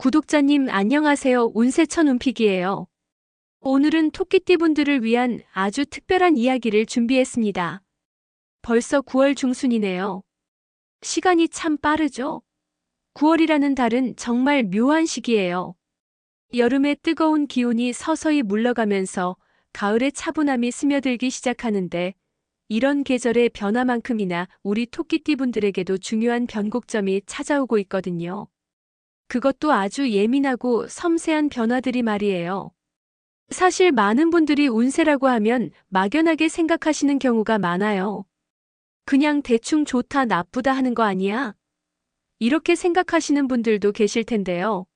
구독자님 안녕하세요. 운세천 운픽이에요. 오늘은 토끼띠 분들을 위한 아주 특별한 이야기를 준비했습니다. 벌써 9월 중순이네요. 시간이 참 빠르죠? 9월이라는 달은 정말 묘한 시기예요. 여름의 뜨거운 기온이 서서히 물러가면서 가을의 차분함이 스며들기 시작하는데 이런 계절의 변화만큼이나 우리 토끼띠 분들에게도 중요한 변곡점이 찾아오고 있거든요. 그것도 아주 예민하고 섬세한 변화들이 말이에요. 사실 많은 분들이 운세라고 하면 막연하게 생각하시는 경우가 많아요. 그냥 대충 좋다 나쁘다 하는 거 아니야? 이렇게 생각하시는 분들도 계실 텐데요.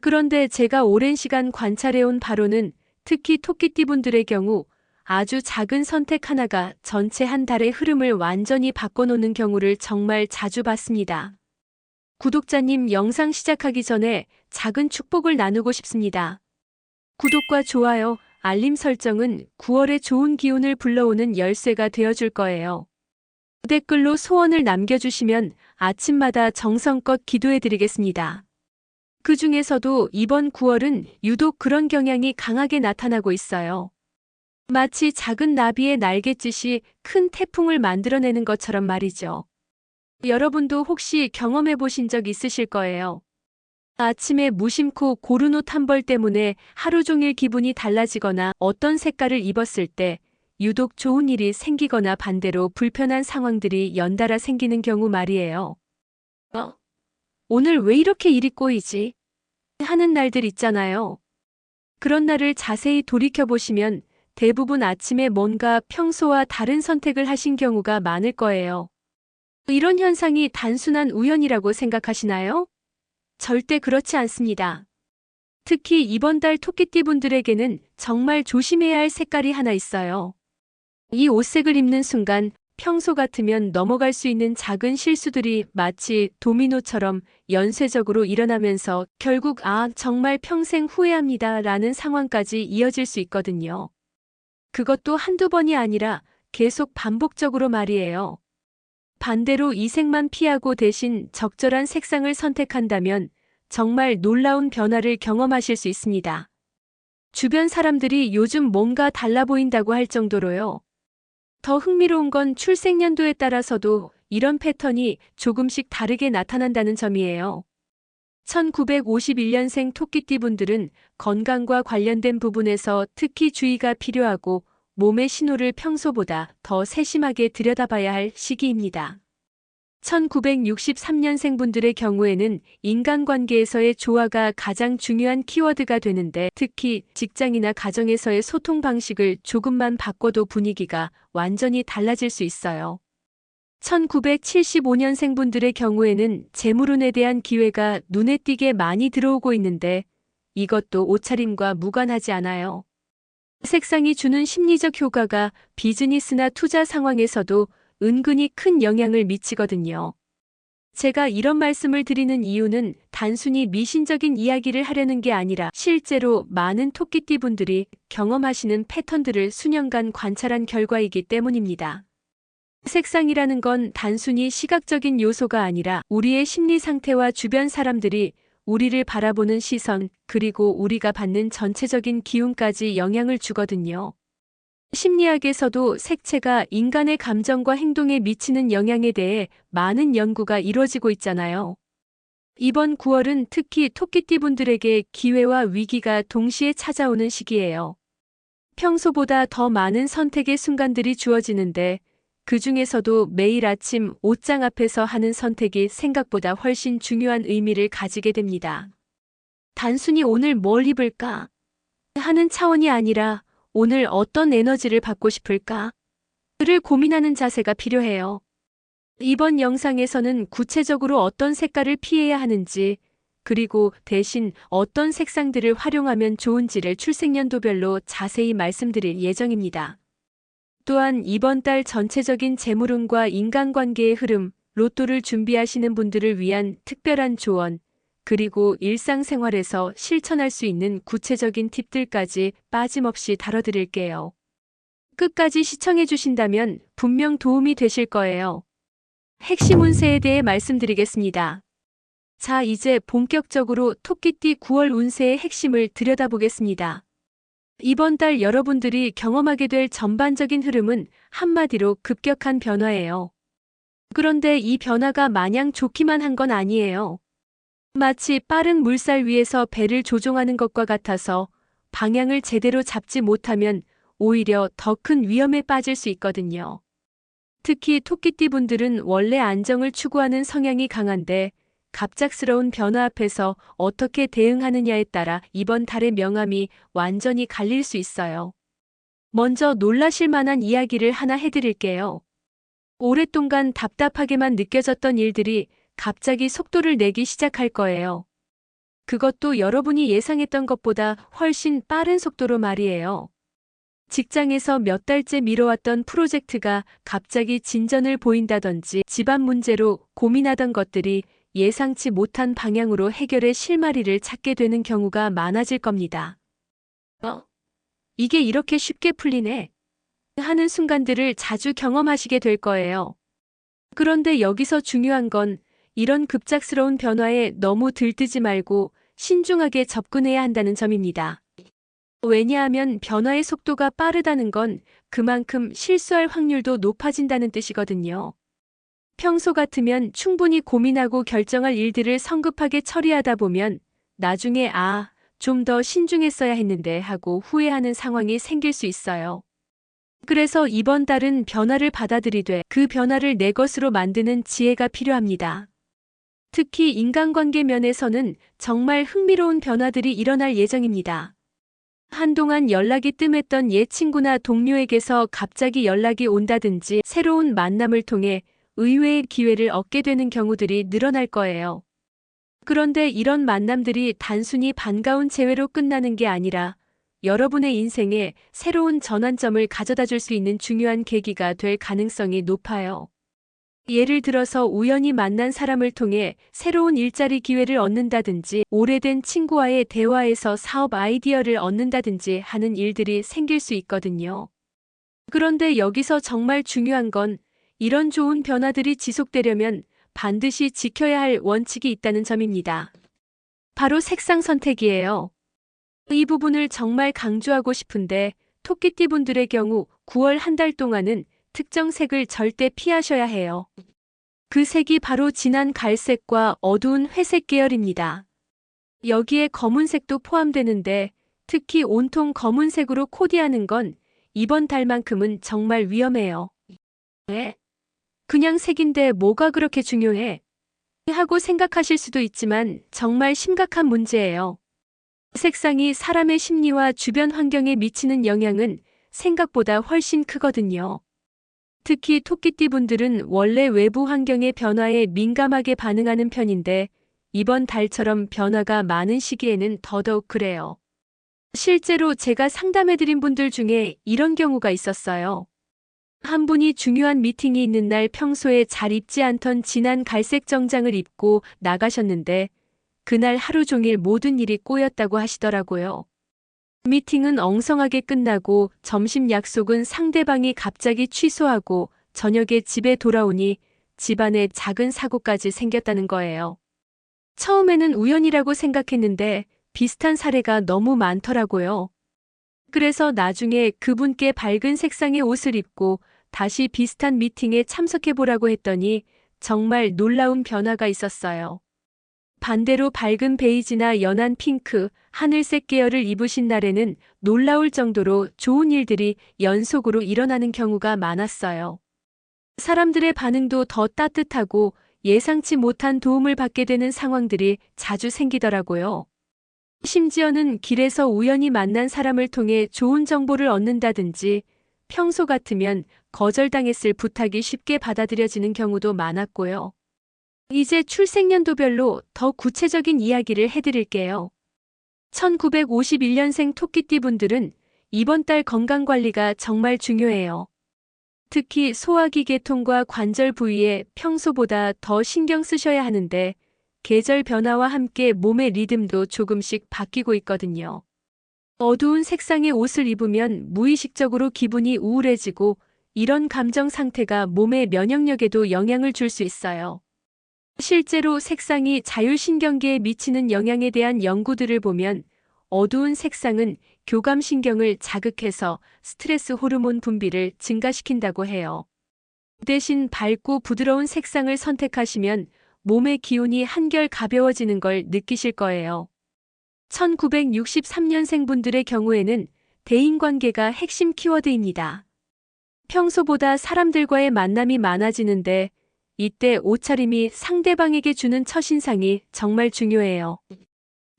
그런데 제가 오랜 시간 관찰해온 바로는 특히 토끼띠 분들의 경우 아주 작은 선택 하나가 전체 한 달의 흐름을 완전히 바꿔놓는 경우를 정말 자주 봤습니다. 구독자님 영상 시작하기 전에 작은 축복을 나누고 싶습니다. 구독과 좋아요, 알림 설정은 9월의 좋은 기운을 불러오는 열쇠가 되어줄 거예요. 댓글로 소원을 남겨주시면 아침마다 정성껏 기도해드리겠습니다. 그 중에서도 이번 9월은 유독 그런 경향이 강하게 나타나고 있어요. 마치 작은 나비의 날갯짓이 큰 태풍을 만들어내는 것처럼 말이죠. 여러분도 혹시 경험해 보신 적 있으실 거예요. 아침에 무심코 고른 옷 한 벌 때문에 하루 종일 기분이 달라지거나 어떤 색깔을 입었을 때 유독 좋은 일이 생기거나 반대로 불편한 상황들이 연달아 생기는 경우 말이에요. 어? 오늘 왜 이렇게 일이 꼬이지? 하는 날들 있잖아요. 그런 날을 자세히 돌이켜보시면 대부분 아침에 뭔가 평소와 다른 선택을 하신 경우가 많을 거예요. 이런 현상이 단순한 우연이라고 생각하시나요? 절대 그렇지 않습니다. 특히 이번 달 토끼띠 분들에게는 정말 조심해야 할 색깔이 하나 있어요. 이 옷색을 입는 순간 평소 같으면 넘어갈 수 있는 작은 실수들이 마치 도미노처럼 연쇄적으로 일어나면서 결국 아, 정말 평생 후회합니다 라는 상황까지 이어질 수 있거든요. 그것도 한두 번이 아니라 계속 반복적으로 말이에요. 반대로 이 색만 피하고 대신 적절한 색상을 선택한다면 정말 놀라운 변화를 경험하실 수 있습니다. 주변 사람들이 요즘 뭔가 달라 보인다고 할 정도로요. 더 흥미로운 건 출생연도에 따라서도 이런 패턴이 조금씩 다르게 나타난다는 점이에요. 1951년생 토끼띠 분들은 건강과 관련된 부분에서 특히 주의가 필요하고 몸의 신호를 평소보다 더 세심하게 들여다봐야 할 시기입니다. 1963년생 분들의 경우에는 인간관계에서의 조화가 가장 중요한 키워드가 되는데 특히 직장이나 가정에서의 소통 방식을 조금만 바꿔도 분위기가 완전히 달라질 수 있어요. 1975년생 분들의 경우에는 재물운에 대한 기회가 눈에 띄게 많이 들어오고 있는데 이것도 옷차림과 무관하지 않아요. 색상이 주는 심리적 효과가 비즈니스나 투자 상황에서도 은근히 큰 영향을 미치거든요. 제가 이런 말씀을 드리는 이유는 단순히 미신적인 이야기를 하려는 게 아니라 실제로 많은 토끼띠 분들이 경험하시는 패턴들을 수년간 관찰한 결과이기 때문입니다. 색상이라는 건 단순히 시각적인 요소가 아니라 우리의 심리 상태와 주변 사람들이 우리를 바라보는 시선, 그리고 우리가 받는 전체적인 기운까지 영향을 주거든요. 심리학에서도 색채가 인간의 감정과 행동에 미치는 영향에 대해 많은 연구가 이루어지고 있잖아요. 이번 9월은 특히 토끼띠 분들에게 기회와 위기가 동시에 찾아오는 시기예요. 평소보다 더 많은 선택의 순간들이 주어지는데 그 중에서도 매일 아침 옷장 앞에서 하는 선택이 생각보다 훨씬 중요한 의미를 가지게 됩니다. 단순히 오늘 뭘 입을까 하는 차원이 아니라 오늘 어떤 에너지를 받고 싶을까? 를 고민하는 자세가 필요해요. 이번 영상에서는 구체적으로 어떤 색깔을 피해야 하는지, 그리고 대신 어떤 색상들을 활용하면 좋은지를 출생연도별로 자세히 말씀드릴 예정입니다. 또한 이번 달 전체적인 재물운과 인간관계의 흐름, 로또를 준비하시는 분들을 위한 특별한 조언, 그리고 일상생활에서 실천할 수 있는 구체적인 팁들까지 빠짐없이 다뤄드릴게요. 끝까지 시청해 주신다면 분명 도움이 되실 거예요. 핵심 운세에 대해 말씀드리겠습니다. 자, 이제 본격적으로 토끼띠 9월 운세의 핵심을 들여다보겠습니다. 이번 달 여러분들이 경험하게 될 전반적인 흐름은 한마디로 급격한 변화예요. 그런데 이 변화가 마냥 좋기만 한 건 아니에요. 마치 빠른 물살 위에서 배를 조종하는 것과 같아서 방향을 제대로 잡지 못하면 오히려 더 큰 위험에 빠질 수 있거든요. 특히 토끼띠 분들은 원래 안정을 추구하는 성향이 강한데 갑작스러운 변화 앞에서 어떻게 대응하느냐에 따라 이번 달의 명암이 완전히 갈릴 수 있어요. 먼저 놀라실 만한 이야기를 하나 해드릴게요. 오랫동안 답답하게만 느껴졌던 일들이 갑자기 속도를 내기 시작할 거예요. 그것도 여러분이 예상했던 것보다 훨씬 빠른 속도로 말이에요. 직장에서 몇 달째 미뤄왔던 프로젝트가 갑자기 진전을 보인다든지 집안 문제로 고민하던 것들이 예상치 못한 방향으로 해결의 실마리를 찾게 되는 경우가 많아질 겁니다. 어? 이게 이렇게 쉽게 풀리네? 하는 순간들을 자주 경험하시게 될 거예요. 그런데 여기서 중요한 건 이런 급작스러운 변화에 너무 들뜨지 말고 신중하게 접근해야 한다는 점입니다. 왜냐하면 변화의 속도가 빠르다는 건 그만큼 실수할 확률도 높아진다는 뜻이거든요. 평소 같으면 충분히 고민하고 결정할 일들을 성급하게 처리하다 보면 나중에 아, 좀 더 신중했어야 했는데 하고 후회하는 상황이 생길 수 있어요. 그래서 이번 달은 변화를 받아들이되 그 변화를 내 것으로 만드는 지혜가 필요합니다. 특히 인간관계 면에서는 정말 흥미로운 변화들이 일어날 예정입니다. 한동안 연락이 뜸했던 옛 친구나 동료에게서 갑자기 연락이 온다든지 새로운 만남을 통해 의외의 기회를 얻게 되는 경우들이 늘어날 거예요. 그런데 이런 만남들이 단순히 반가운 재회로 끝나는 게 아니라 여러분의 인생에 새로운 전환점을 가져다 줄 수 있는 중요한 계기가 될 가능성이 높아요. 예를 들어서 우연히 만난 사람을 통해 새로운 일자리 기회를 얻는다든지 오래된 친구와의 대화에서 사업 아이디어를 얻는다든지 하는 일들이 생길 수 있거든요. 그런데 여기서 정말 중요한 건 이런 좋은 변화들이 지속되려면 반드시 지켜야 할 원칙이 있다는 점입니다. 바로 색상 선택이에요. 이 부분을 정말 강조하고 싶은데 토끼띠 분들의 경우 9월 한 달 동안은 특정 색을 절대 피하셔야 해요. 그 색이 바로 진한 갈색과 어두운 회색 계열입니다. 여기에 검은색도 포함되는데 특히 온통 검은색으로 코디하는 건 이번 달만큼은 정말 위험해요. 왜? 그냥 색인데 뭐가 그렇게 중요해? 하고 생각하실 수도 있지만 정말 심각한 문제예요. 색상이 사람의 심리와 주변 환경에 미치는 영향은 생각보다 훨씬 크거든요. 특히 토끼띠 분들은 원래 외부 환경의 변화에 민감하게 반응하는 편인데 이번 달처럼 변화가 많은 시기에는 더더욱 그래요. 실제로 제가 상담해드린 분들 중에 이런 경우가 있었어요. 한 분이 중요한 미팅이 있는 날 평소에 잘 입지 않던 진한 갈색 정장을 입고 나가셨는데 그날 하루 종일 모든 일이 꼬였다고 하시더라고요. 미팅은 엉성하게 끝나고 점심 약속은 상대방이 갑자기 취소하고 저녁에 집에 돌아오니 집안에 작은 사고까지 생겼다는 거예요. 처음에는 우연이라고 생각했는데 비슷한 사례가 너무 많더라고요. 그래서 나중에 그분께 밝은 색상의 옷을 입고 다시 비슷한 미팅에 참석해 보라고 했더니 정말 놀라운 변화가 있었어요. 반대로 밝은 베이지나 연한 핑크, 하늘색 계열을 입으신 날에는 놀라울 정도로 좋은 일들이 연속으로 일어나는 경우가 많았어요. 사람들의 반응도 더 따뜻하고 예상치 못한 도움을 받게 되는 상황들이 자주 생기더라고요. 심지어는 길에서 우연히 만난 사람을 통해 좋은 정보를 얻는다든지 평소 같으면 거절당했을 부탁이 쉽게 받아들여지는 경우도 많았고요. 이제 출생연도별로 더 구체적인 이야기를 해드릴게요. 1951년생 토끼띠 분들은 이번 달 건강관리가 정말 중요해요. 특히 소화기 계통과 관절 부위에 평소보다 더 신경 쓰셔야 하는데 계절 변화와 함께 몸의 리듬도 조금씩 바뀌고 있거든요. 어두운 색상의 옷을 입으면 무의식적으로 기분이 우울해지고 이런 감정 상태가 몸의 면역력에도 영향을 줄 수 있어요. 실제로 색상이 자율신경계에 미치는 영향에 대한 연구들을 보면 어두운 색상은 교감신경을 자극해서 스트레스 호르몬 분비를 증가시킨다고 해요. 대신 밝고 부드러운 색상을 선택하시면 몸의 기운이 한결 가벼워지는 걸 느끼실 거예요. 1963년생 분들의 경우에는 대인관계가 핵심 키워드입니다. 평소보다 사람들과의 만남이 많아지는데 이때 옷차림이 상대방에게 주는 첫인상이 정말 중요해요.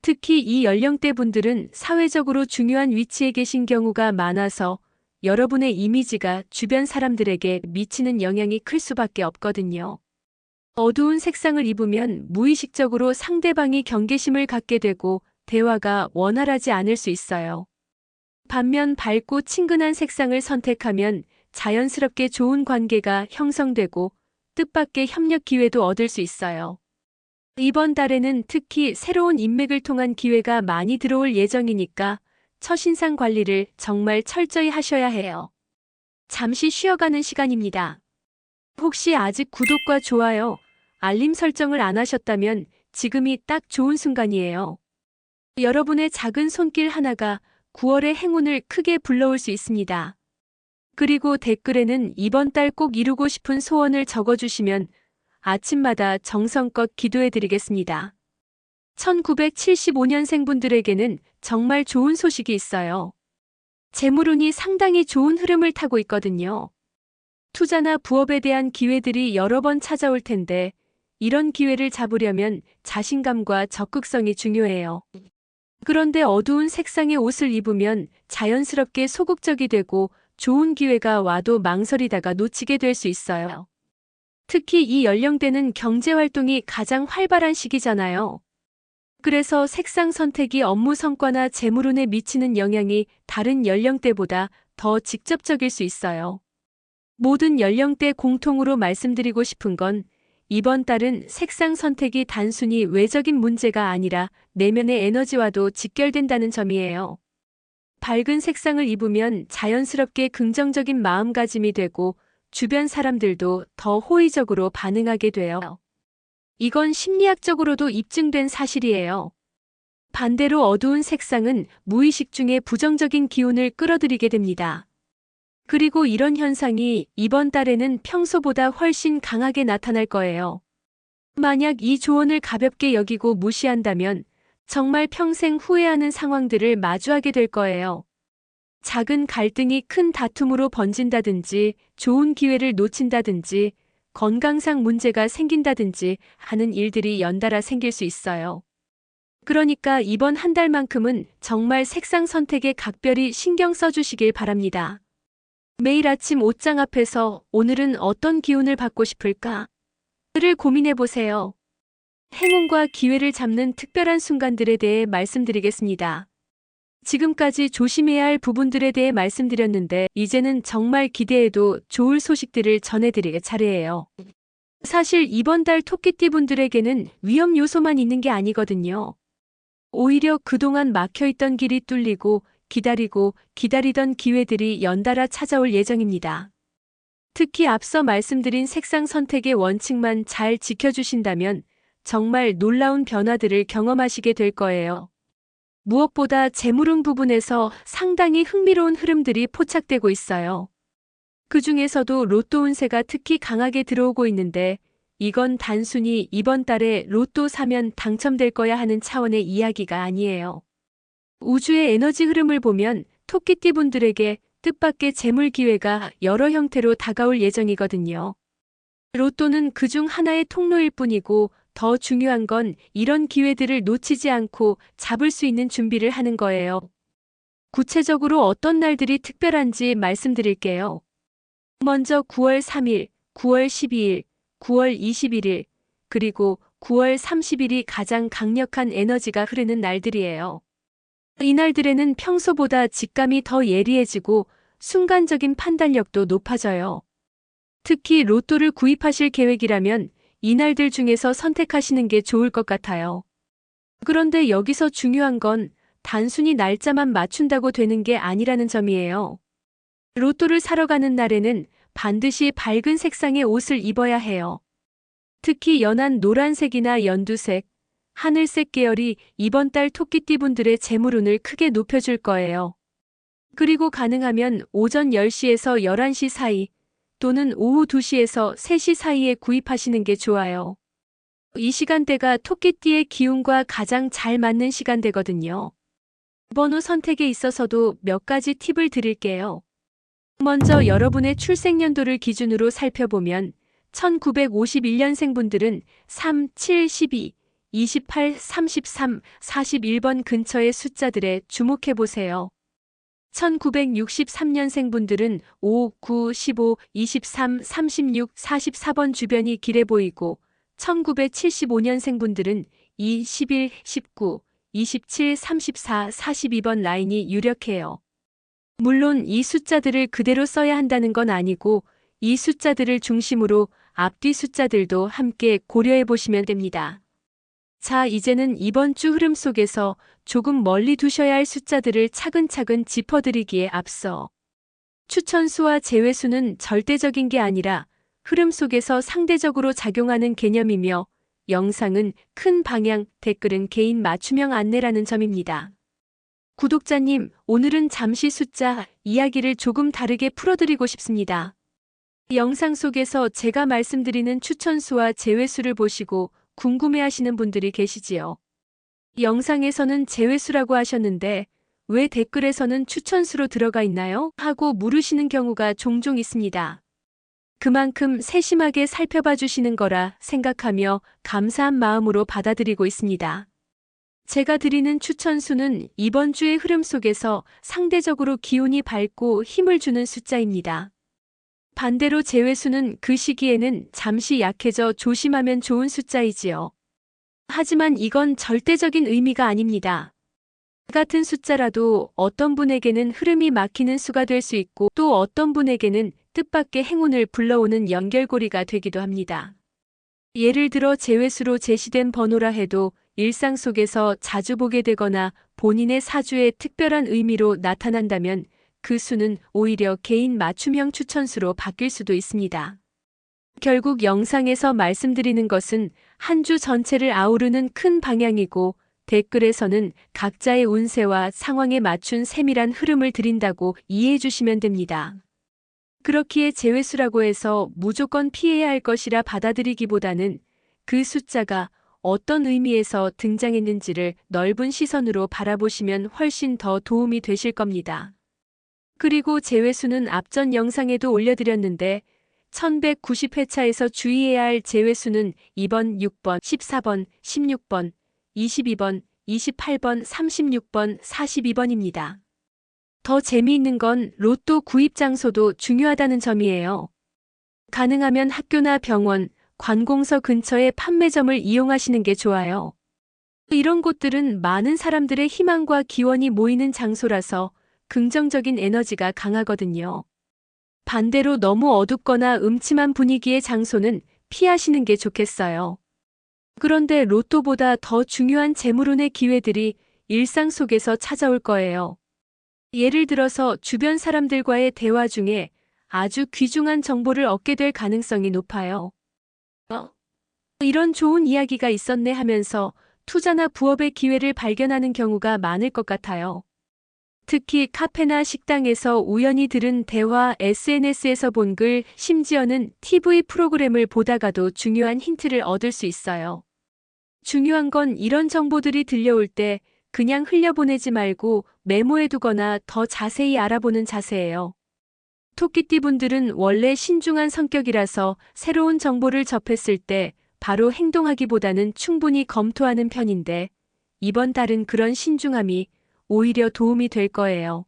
특히 이 연령대 분들은 사회적으로 중요한 위치에 계신 경우가 많아서 여러분의 이미지가 주변 사람들에게 미치는 영향이 클 수밖에 없거든요. 어두운 색상을 입으면 무의식적으로 상대방이 경계심을 갖게 되고 대화가 원활하지 않을 수 있어요. 반면 밝고 친근한 색상을 선택하면 자연스럽게 좋은 관계가 형성되고 뜻밖의 협력 기회도 얻을 수 있어요. 이번 달에는 특히 새로운 인맥을 통한 기회가 많이 들어올 예정이니까 첫인상 관리를 정말 철저히 하셔야 해요. 잠시 쉬어가는 시간입니다. 혹시 아직 구독과 좋아요, 알림 설정을 안 하셨다면 지금이 딱 좋은 순간이에요. 여러분의 작은 손길 하나가 9월의 행운을 크게 불러올 수 있습니다. 그리고 댓글에는 이번 달 꼭 이루고 싶은 소원을 적어주시면 아침마다 정성껏 기도해드리겠습니다. 1975년생 분들에게는 정말 좋은 소식이 있어요. 재물운이 상당히 좋은 흐름을 타고 있거든요. 투자나 부업에 대한 기회들이 여러 번 찾아올 텐데 이런 기회를 잡으려면 자신감과 적극성이 중요해요. 그런데 어두운 색상의 옷을 입으면 자연스럽게 소극적이 되고 좋은 기회가 와도 망설이다가 놓치게 될 수 있어요. 특히 이 연령대는 경제활동이 가장 활발한 시기잖아요. 그래서 색상 선택이 업무 성과나 재물운에 미치는 영향이 다른 연령대보다 더 직접적일 수 있어요. 모든 연령대 공통으로 말씀드리고 싶은 건 이번 달은 색상 선택이 단순히 외적인 문제가 아니라 내면의 에너지와도 직결된다는 점이에요. 밝은 색상을 입으면 자연스럽게 긍정적인 마음가짐이 되고 주변 사람들도 더 호의적으로 반응하게 돼요. 이건 심리학적으로도 입증된 사실이에요. 반대로 어두운 색상은 무의식 중에 부정적인 기운을 끌어들이게 됩니다. 그리고 이런 현상이 이번 달에는 평소보다 훨씬 강하게 나타날 거예요. 만약 이 조언을 가볍게 여기고 무시한다면 정말 평생 후회하는 상황들을 마주하게 될 거예요. 작은 갈등이 큰 다툼으로 번진다든지 좋은 기회를 놓친다든지 건강상 문제가 생긴다든지 하는 일들이 연달아 생길 수 있어요. 그러니까 이번 한 달만큼은 정말 색상 선택에 각별히 신경 써주시길 바랍니다. 매일 아침 옷장 앞에서 오늘은 어떤 기운을 받고 싶을까? 를 고민해 보세요. 행운과 기회를 잡는 특별한 순간들에 대해 말씀드리겠습니다. 지금까지 조심해야 할 부분들에 대해 말씀드렸는데 이제는 정말 기대해도 좋을 소식들을 전해드릴 차례예요. 사실 이번 달 토끼띠 분들에게는 위험 요소만 있는 게 아니거든요. 오히려 그동안 막혀있던 길이 뚫리고 기다리고 기다리던 기회들이 연달아 찾아올 예정입니다. 특히 앞서 말씀드린 색상 선택의 원칙만 잘 지켜주신다면 정말 놀라운 변화들을 경험하시게 될 거예요. 무엇보다 재물운 부분에서 상당히 흥미로운 흐름들이 포착되고 있어요. 그 중에서도 로또 운세가 특히 강하게 들어오고 있는데 이건 단순히 이번 달에 로또 사면 당첨될 거야 하는 차원의 이야기가 아니에요. 우주의 에너지 흐름을 보면 토끼띠 분들에게 뜻밖의 재물 기회가 여러 형태로 다가올 예정이거든요. 로또는 그중 하나의 통로일 뿐이고 더 중요한 건 이런 기회들을 놓치지 않고 잡을 수 있는 준비를 하는 거예요. 구체적으로 어떤 날들이 특별한지 말씀드릴게요. 먼저 9월 3일, 9월 12일, 9월 21일, 그리고 9월 30일이 가장 강력한 에너지가 흐르는 날들이에요. 이 날들에는 평소보다 직감이 더 예리해지고 순간적인 판단력도 높아져요. 특히 로또를 구입하실 계획이라면 이날들 중에서 선택하시는 게 좋을 것 같아요. 그런데 여기서 중요한 건 단순히 날짜만 맞춘다고 되는 게 아니라는 점이에요. 로또를 사러 가는 날에는 반드시 밝은 색상의 옷을 입어야 해요. 특히 연한 노란색이나 연두색, 하늘색 계열이 이번 달 토끼띠분들의 재물운을 크게 높여줄 거예요. 그리고 가능하면 오전 10시에서 11시 사이 또는 오후 2시에서 3시 사이에 구입하시는 게 좋아요. 이 시간대가 토끼띠의 기운과 가장 잘 맞는 시간대거든요. 번호 선택에 있어서도 몇 가지 팁을 드릴게요. 먼저 여러분의 출생연도를 기준으로 살펴보면 1951년생 분들은 3, 7, 12, 28, 33, 41번 근처의 숫자들에 주목해 보세요. 1963년생 분들은 5, 9, 15, 23, 36, 44번 주변이 길해 보이고 1975년생 분들은 2, 11, 19, 27, 34, 42번 라인이 유력해요. 물론 이 숫자들을 그대로 써야 한다는 건 아니고 이 숫자들을 중심으로 앞뒤 숫자들도 함께 고려해 보시면 됩니다. 자, 이제는 이번 주 흐름 속에서 조금 멀리 두셔야 할 숫자들을 차근차근 짚어드리기에 앞서 추천수와 제외수는 절대적인 게 아니라 흐름 속에서 상대적으로 작용하는 개념이며 영상은 큰 방향, 댓글은 개인 맞춤형 안내라는 점입니다. 구독자님, 오늘은 잠시 숫자 이야기를 조금 다르게 풀어드리고 싶습니다. 영상 속에서 제가 말씀드리는 추천수와 제외수를 보시고 궁금해하시는 분들이 계시지요. 영상에서는 제외수라고 하셨는데 왜 댓글에서는 추천수로 들어가 있나요? 하고 물으시는 경우가 종종 있습니다. 그만큼 세심하게 살펴봐 주시는 거라 생각하며 감사한 마음으로 받아들이고 있습니다. 제가 드리는 추천수는 이번 주의 흐름 속에서 상대적으로 기운이 밝고 힘을 주는 숫자입니다. 반대로 제외수는 그 시기에는 잠시 약해져 조심하면 좋은 숫자이지요. 하지만 이건 절대적인 의미가 아닙니다. 같은 숫자라도 어떤 분에게는 흐름이 막히는 수가 될 수 있고 또 어떤 분에게는 뜻밖의 행운을 불러오는 연결고리가 되기도 합니다. 예를 들어 제외수로 제시된 번호라 해도 일상 속에서 자주 보게 되거나 본인의 사주에 특별한 의미로 나타난다면 그 수는 오히려 개인 맞춤형 추천수로 바뀔 수도 있습니다. 결국 영상에서 말씀드리는 것은 한 주 전체를 아우르는 큰 방향이고 댓글에서는 각자의 운세와 상황에 맞춘 세밀한 흐름을 드린다고 이해해 주시면 됩니다. 그렇기에 제외수라고 해서 무조건 피해야 할 것이라 받아들이기보다는 그 숫자가 어떤 의미에서 등장했는지를 넓은 시선으로 바라보시면 훨씬 더 도움이 되실 겁니다. 그리고 제외수는 앞전 영상에도 올려드렸는데 1190회차에서 주의해야 할 제외수는 2번, 6번, 14번, 16번, 22번, 28번, 36번, 42번입니다. 더 재미있는 건 로또 구입 장소도 중요하다는 점이에요. 가능하면 학교나 병원, 관공서 근처의 판매점을 이용하시는 게 좋아요. 이런 곳들은 많은 사람들의 희망과 기원이 모이는 장소라서 긍정적인 에너지가 강하거든요. 반대로 너무 어둡거나 음침한 분위기의 장소는 피하시는 게 좋겠어요. 그런데 로또보다 더 중요한 재물운의 기회들이 일상 속에서 찾아올 거예요. 예를 들어서 주변 사람들과의 대화 중에 아주 귀중한 정보를 얻게 될 가능성이 높아요. 어? 이런 좋은 이야기가 있었네 하면서 투자나 부업의 기회를 발견하는 경우가 많을 것 같아요. 특히 카페나 식당에서 우연히 들은 대화, SNS에서 본 글, 심지어는 TV 프로그램을 보다가도 중요한 힌트를 얻을 수 있어요. 중요한 건 이런 정보들이 들려올 때 그냥 흘려보내지 말고 메모해두거나 더 자세히 알아보는 자세예요. 토끼띠 분들은 원래 신중한 성격이라서 새로운 정보를 접했을 때 바로 행동하기보다는 충분히 검토하는 편인데 이번 달은 그런 신중함이 오히려 도움이 될 거예요.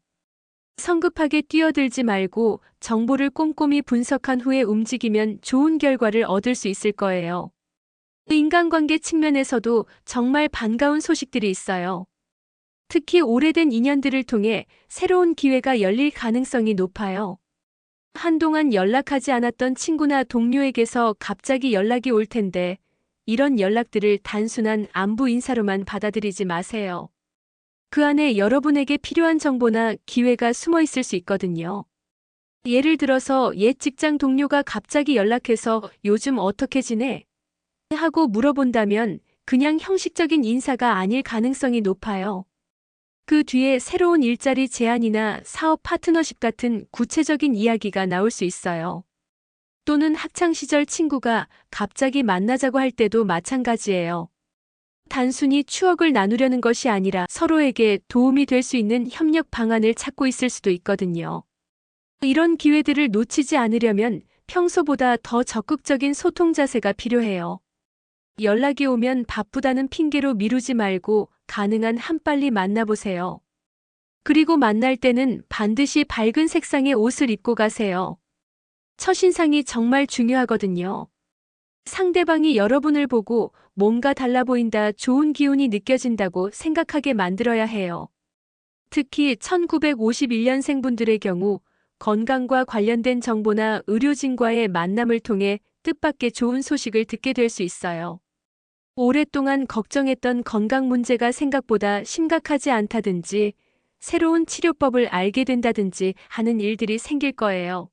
성급하게 뛰어들지 말고 정보를 꼼꼼히 분석한 후에 움직이면 좋은 결과를 얻을 수 있을 거예요. 인간관계 측면에서도 정말 반가운 소식들이 있어요. 특히 오래된 인연들을 통해 새로운 기회가 열릴 가능성이 높아요. 한동안 연락하지 않았던 친구나 동료에게서 갑자기 연락이 올 텐데 이런 연락들을 단순한 안부 인사로만 받아들이지 마세요. 그 안에 여러분에게 필요한 정보나 기회가 숨어 있을 수 있거든요. 예를 들어서 옛 직장 동료가 갑자기 연락해서 요즘 어떻게 지내? 하고 물어본다면 그냥 형식적인 인사가 아닐 가능성이 높아요. 그 뒤에 새로운 일자리 제안이나 사업 파트너십 같은 구체적인 이야기가 나올 수 있어요. 또는 학창시절 친구가 갑자기 만나자고 할 때도 마찬가지예요. 단순히 추억을 나누려는 것이 아니라 서로에게 도움이 될 수 있는 협력 방안을 찾고 있을 수도 있거든요. 이런 기회들을 놓치지 않으려면 평소보다 더 적극적인 소통 자세가 필요해요. 연락이 오면 바쁘다는 핑계로 미루지 말고 가능한 한 빨리 만나보세요. 그리고 만날 때는 반드시 밝은 색상의 옷을 입고 가세요. 첫인상이 정말 중요하거든요. 상대방이 여러분을 보고 뭔가 달라 보인다, 좋은 기운이 느껴진다고 생각하게 만들어야 해요. 특히 1951년생 분들의 경우 건강과 관련된 정보나 의료진과의 만남을 통해 뜻밖의 좋은 소식을 듣게 될 수 있어요. 오랫동안 걱정했던 건강 문제가 생각보다 심각하지 않다든지 새로운 치료법을 알게 된다든지 하는 일들이 생길 거예요.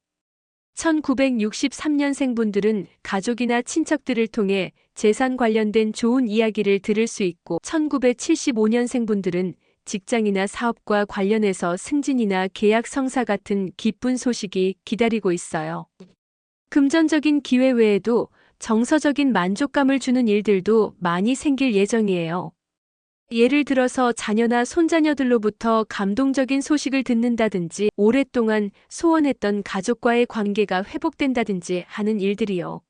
1963년생 분들은 가족이나 친척들을 통해 재산 관련된 좋은 이야기를 들을 수 있고 1975년생 분들은 직장이나 사업과 관련해서 승진이나 계약 성사 같은 기쁜 소식이 기다리고 있어요. 금전적인 기회 외에도 정서적인 만족감을 주는 일들도 많이 생길 예정이에요. 예를 들어서 자녀나 손자녀들로부터 감동적인 소식을 듣는다든지 오랫동안 소원했던 가족과의 관계가 회복된다든지 하는 일들이요.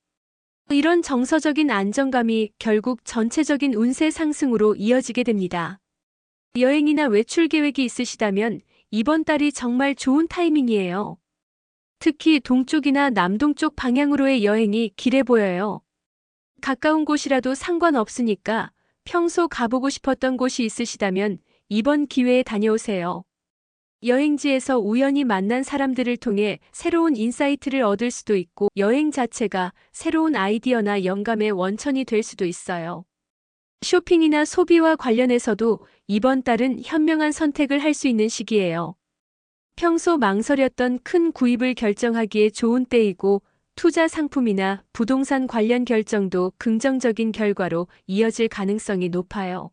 이런 정서적인 안정감이 결국 전체적인 운세 상승으로 이어지게 됩니다. 여행이나 외출 계획이 있으시다면 이번 달이 정말 좋은 타이밍이에요. 특히 동쪽이나 남동쪽 방향으로의 여행이 길해 보여요. 가까운 곳이라도 상관없으니까 평소 가보고 싶었던 곳이 있으시다면 이번 기회에 다녀오세요. 여행지에서 우연히 만난 사람들을 통해 새로운 인사이트를 얻을 수도 있고 여행 자체가 새로운 아이디어나 영감의 원천이 될 수도 있어요. 쇼핑이나 소비와 관련해서도 이번 달은 현명한 선택을 할 수 있는 시기예요. 평소 망설였던 큰 구입을 결정하기에 좋은 때이고 투자 상품이나 부동산 관련 결정도 긍정적인 결과로 이어질 가능성이 높아요.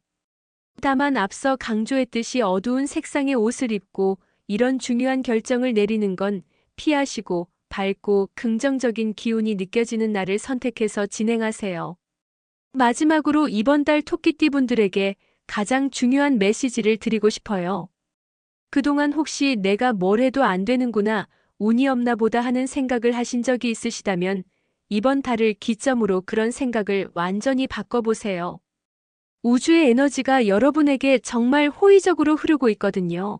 다만 앞서 강조했듯이 어두운 색상의 옷을 입고 이런 중요한 결정을 내리는 건 피하시고 밝고 긍정적인 기운이 느껴지는 날을 선택해서 진행하세요. 마지막으로 이번 달 토끼띠 분들에게 가장 중요한 메시지를 드리고 싶어요. 그동안 혹시 내가 뭘 해도 안 되는구나, 운이 없나 보다 하는 생각을 하신 적이 있으시다면 이번 달을 기점으로 그런 생각을 완전히 바꿔보세요. 우주의 에너지가 여러분에게 정말 호의적으로 흐르고 있거든요.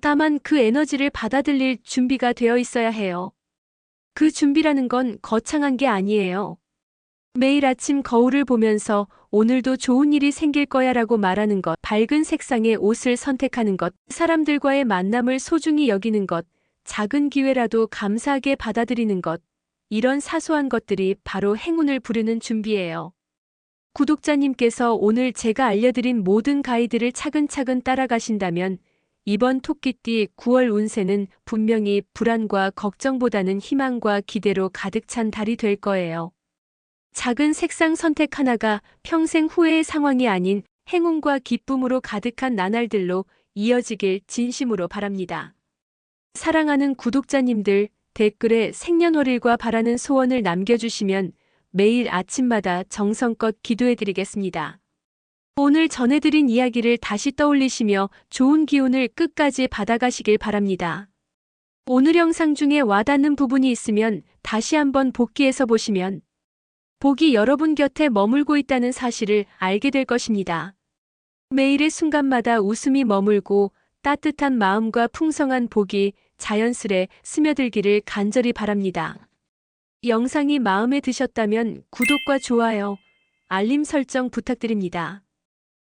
다만 그 에너지를 받아들일 준비가 되어 있어야 해요. 그 준비라는 건 거창한 게 아니에요. 매일 아침 거울을 보면서 오늘도 좋은 일이 생길 거야 라고 말하는 것, 밝은 색상의 옷을 선택하는 것, 사람들과의 만남을 소중히 여기는 것, 작은 기회라도 감사하게 받아들이는 것, 이런 사소한 것들이 바로 행운을 부르는 준비예요. 구독자님께서 오늘 제가 알려드린 모든 가이드를 차근차근 따라가신다면 이번 토끼띠 9월 운세는 분명히 불안과 걱정보다는 희망과 기대로 가득 찬 달이 될 거예요. 작은 색상 선택 하나가 평생 후회의 상황이 아닌 행운과 기쁨으로 가득한 나날들로 이어지길 진심으로 바랍니다. 사랑하는 구독자님들 댓글에 생년월일과 바라는 소원을 남겨주시면 매일 아침마다 정성껏 기도해드리겠습니다. 오늘 전해드린 이야기를 다시 떠올리시며 좋은 기운을 끝까지 받아가시길 바랍니다. 오늘 영상 중에 와닿는 부분이 있으면 다시 한번 복귀해서 보시면 복이 여러분 곁에 머물고 있다는 사실을 알게 될 것입니다. 매일의 순간마다 웃음이 머물고 따뜻한 마음과 풍성한 복이 자연스레 스며들기를 간절히 바랍니다. 영상이 마음에 드셨다면 구독과 좋아요, 알림 설정 부탁드립니다.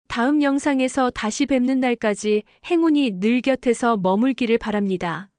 다음 영상에서 다시 뵙는 날까지 행운이 늘 곁에서 머물기를 바랍니다.